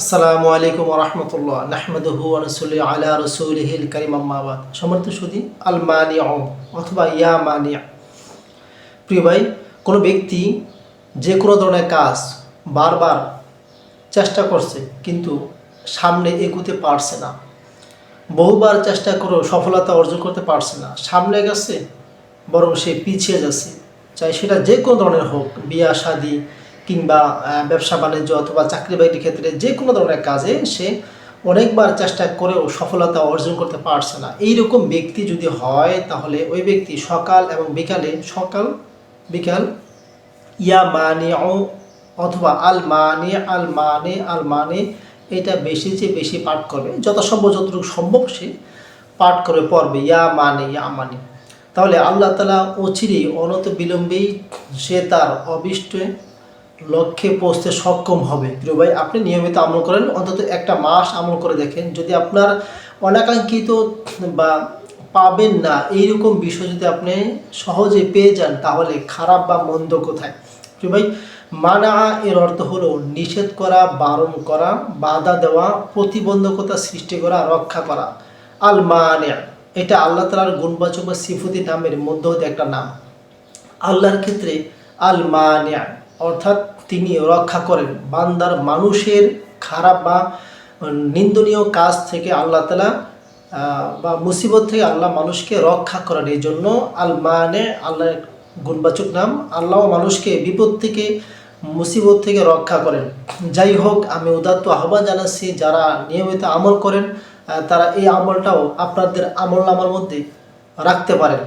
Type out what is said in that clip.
আসসালামু আলাইকুম রহমতুল্লাহ। নাহমদহু আনসুল্লি আলা রসুলহিল করিম আম্মাবাদ সমর্থ সুদী আল মানি অথবা ইয়া মানিয়া প্রিয় ভাই, কোনো ব্যক্তি যে কোনো ধরনের কাজ বারবার চেষ্টা করছে, কিন্তু সামনে এগুতে পারছে না। বহুবার চেষ্টা করেও সফলতা অর্জন করতে পারছে না। সামনে গেছে, বরং সে পিছিয়ে যাচ্ছে। চাই সেটা যে কোনো ধরনের হোক, বিয়া, শাদি কিংবা ব্যবসা বাণিজ্য অথবা চাকরি বাকরির ক্ষেত্রে যে কোনো ধরনের কাজে সে অনেকবার চেষ্টা করেও সফলতা অর্জন করতে পারছে না। এইরকম ব্যক্তি যদি হয়, তাহলে ওই ব্যক্তি সকাল এবং বিকালে, সকাল, বিকাল, ইয়া মানে অথবা আল মানে আল মানে আল মানে এটা বেশি চেয়ে বেশি পাঠ করবে। যথাসম্ভব যতটুকু সম্ভব সে পাঠ করে পড়বে। ইয়া মানে ইয়া মানে। তাহলে আল্লাহ তালা অচিরেই অনত বিলম্বেই সে তার অবিষ্টে লক্ষ্যে পৌঁছতে সক্ষম হবে। প্রিয় ভাই, আপনি নিয়মিত আমল করেন, অন্তত একটা মাস আমল করে দেখেন। যদি আপনার অনাকাঙ্ক্ষিত বা পাবেন না, এইরকম বিষয় যদি আপনি সহজে পেয়ে যান, তাহলে খারাপ বা মন্দ কোথায়? প্রিয় ভাই, মানা এর অর্থ হলো নিষেধ করা, বারণ করা, বাধা দেওয়া, প্রতিবন্ধকতা সৃষ্টি করা, রক্ষা করা। আল মানে এটা আল্লাহ তালার গুণবাচক বা সিফতি নামের মধ্য একটা নাম। আল্লাহর ক্ষেত্রে আল মানিয়া অর্থাৎ তিনি রক্ষা করেন। বান্দার মানুষের খারাপ বা নিন্দনীয় কাজ থেকে আল্লাহ তালা বা মুসিবত থেকে আল্লাহ মানুষকে রক্ষা করেন। এই জন্য আল মানে আল্লাহর গুণবাচক নাম, আল্লাহ মানুষকে বিপদ থেকে, মুসিবত থেকে রক্ষা করেন। যাই হোক, আমি উদাত্ত আহ্বান জানাচ্ছি, যারা নিয়মিত আমল করেন তারা এই আমলটাও আপনাদের আমল নামার মধ্যে রাখতে পারেন।